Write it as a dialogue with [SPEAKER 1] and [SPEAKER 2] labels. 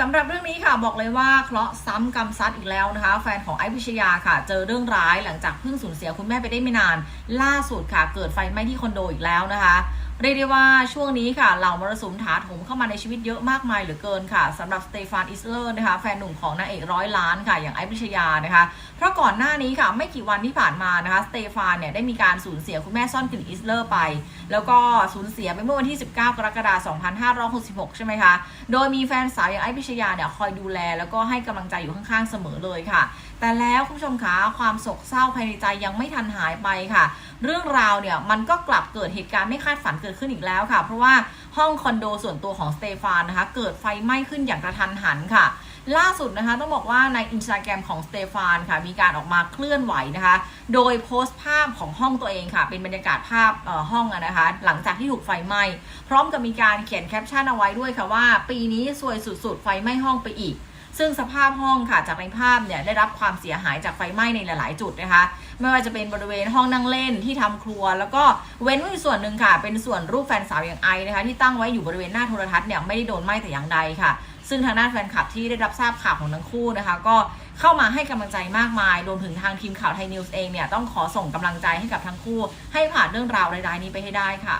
[SPEAKER 1] สำหรับเรื่องนี้ค่ะบอกเลยว่าเคราะห์ซ้ำกรรมซัดอีกแล้วนะคะ แฟนของไอ้พิชยาค่ะ เจอเรื่องร้ายหลังจากเพิ่งสูญเสียคุณแม่ไปได้ไม่นาน ล่าสุดค่ะ เกิดไฟไหม้ที่คอนโดอีกแล้วนะคะ เรียกได้ว่าช่วงนี้ค่ะเหล่ามรสุมถาถมเข้ามาในชีวิตเยอะมากมายเหลือเกินค่ะสำหรับสเตฟานอิสเลอร์นะคะแฟนหนุ่มของนางเอกร้อยล้านค่ะ อย่างไอ้พิชยานะคะ เพราะก่อนหน้านี้ค่ะไม่กี่วันที่ผ่านมานะคะสเตฟานเนี่ยได้มีการสูญเสียคุณแม่ซ่อนกลิ่นอิสเลอร์ไป แล้วก็สูญเสียไปเมื่อวันที่ 19 กรกฎาคม 2566 ใช่ไหมคะ โดยมีแฟนสาวอย่างไอ้พิชยาเนี่ยคอยดูแลแล้วก็ให้กำลังใจอยู่ข้างๆเสมอเลยค่ะ แต่แล้วคุณผู้ชมคะความโศกเศร้าภายในใจยังไม่ทันหายไปค่ะ เรื่องราวเนี่ยมันก็กลับเกิดเหตุการณ์ไม่คาดฝันเกิดขึ้นอีกแล้วค่ะ เพราะว่าห้องคอนโดส่วนตัวของสเตฟานนะคะเกิดไฟไหม้ขึ้นอย่างกระทันหันค่ะ ล่าสุดนะคะต้องบอกว่าในอินสตาแกรมของสเตฟานค่ะมีการออกมาเคลื่อนไหวนะคะ โดยโพสต์ภาพของห้องตัวเองค่ะ เป็นบรรยากาศภาพห้องนะคะ หลังจากที่ถูกไฟไหม้พร้อมกับมีการเขียนแคปชั่นเอาไว้ด้วยค่ะว่า ปีนี้สวยสุดๆ ไฟไหม้ห้องไปอีก ซึ่งสภาพห้องค่ะจากในภาพเนี่ยได้รับความเสียหายจากไฟไหม้ในหลาย ๆ จุดนะคะ ไม่ว่าจะเป็นบริเวณห้องนั่งเล่นที่ทำครัว แล้วก็เว้นไว้อีส่วนหนึ่งค่ะ เป็นส่วนรูปแฟนสาวอย่างไอนะคะ ที่ตั้งไว้อยู่บริเวณหน้าโทรทัศน์เนี่ยไม่ได้โดนไหม้แต่อย่างใดค่ะ ซึ่งทางด้านแฟนคลับที่ได้รับทราบข่าวของทั้งคู่นะคะ ก็เข้ามาให้กำลังใจมากมาย รวมถึงทางทีมข่าวไทยนิวส์เองเนี่ยต้องขอส่งกำลังใจให้กับทั้งคู่ ให้ผ่านเรื่องราวร้ายๆนี้ไปให้ได้ค่ะ